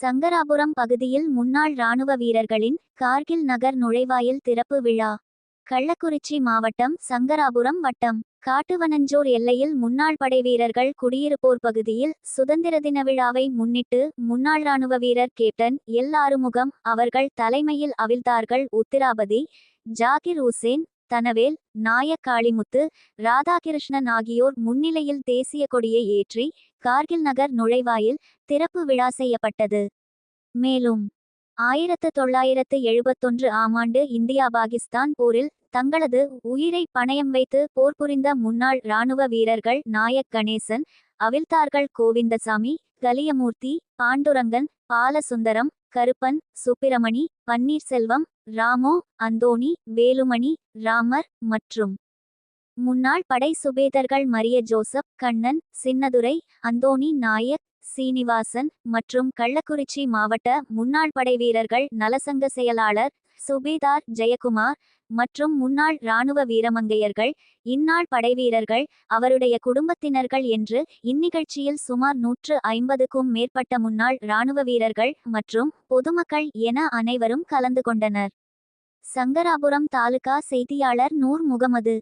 சங்கராபுரம் பகுதியில் முன்னாள் ராணுவ வீரர்களின் கார்கில் நகர் நுழைவாயில் திறப்பு விழா. கள்ளக்குறிச்சி மாவட்டம் சங்கராபுரம் வட்டம். காட்டுவனஞ்சோர் எல்லையில் முன்னாள் படைவீரர்கள் குடியிருப்போர் பகுதியில் சுதந்திர தின விழாவை முன்னிட்டு முன்னாள் ராணுவ வீரர் கேப்டன் எல் ஆறுமுகம் அவர்கள் தலைமையில் அவிழ்த்தார்கள் உத்திராபதி ஜாகிர் உசேன் தனவேல் நாயக்காளிமுத்து ராதாகிருஷ்ணன் ஆகியோர் முன்னிலையில் தேசிய கொடியை ஏற்றி கார்கில் நகர் நுழைவாயில் திறப்பு விழா செய்யப்பட்டது. மேலும் ஆயிரத்து தொள்ளாயிரத்து எழுபத்தொன்று ஆம் ஆண்டு இந்தியா பாகிஸ்தான் போரில் தங்களது உயிரை பணயம் வைத்து போர் புரிந்த முன்னாள் இராணுவ வீரர்கள் நாயக் கணேசன் அவிழ்த்தார்கள் கோவிந்தசாமி கலியமூர்த்தி பாண்டுரங்கன் பாலசுந்தரம் கருப்பன் சுப்பிரமணி பன்னீர்செல்வம் ராமோ அந்தோணி வேலுமணி ராமர் மற்றும் முன்னாள் படை சுபேதர்கள் மரிய ஜோசப் கண்ணன் சின்னதுரை அந்தோணி நாயக் சீனிவாசன் மற்றும் கள்ளக்குறிச்சி மாவட்ட முன்னாள் படைவீரர்கள் நலசங்க செயலாளர் சுபேதார் ஜெயக்குமார் மற்றும் முன்னாள் இராணுவ வீரமங்கையர்கள் இந்நாள் படைவீரர்கள் அவருடைய குடும்பத்தினர்கள் என்று இந்நிகழ்ச்சியில் சுமார் நூற்று ஐம்பதுக்கும் மேற்பட்ட முன்னாள் இராணுவ வீரர்கள் மற்றும் பொதுமக்கள் என அனைவரும் கலந்து கொண்டனர். சங்கராபுரம் தாலுகா செய்தியாளர் நூர் முகமது.